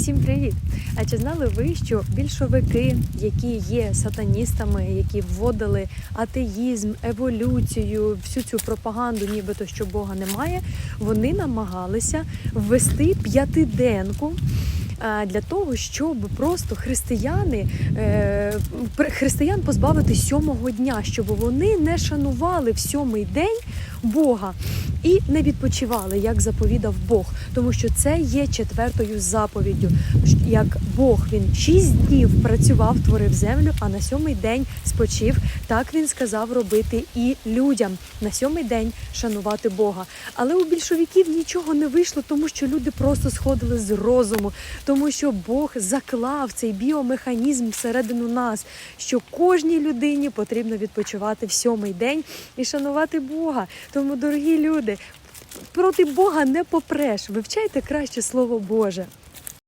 Усім привіт! А чи знали ви, що більшовики, які є сатаністами, які вводили атеїзм, еволюцію, всю цю пропаганду, нібито що Бога немає, вони намагалися ввести п'ятиденку. Для того щоб просто християни е, християн позбавити сьомого дня, щоб вони не шанували в сьомий день Бога і не відпочивали, як заповідав Бог, тому що це є четвертою заповіддю. Як Бог він шість днів працював, творив землю, а на сьомий день спочив. Так він сказав робити і людям на сьомий день шанувати Бога. Але у більшовиків нічого не вийшло, тому що люди просто сходили з розуму, тому що Бог заклав цей біомеханізм всередину нас, що кожній людині потрібно відпочивати в сьомий день і шанувати Бога. Тому, дорогі люди, проти Бога не попреш. Вивчайте краще Слово Боже.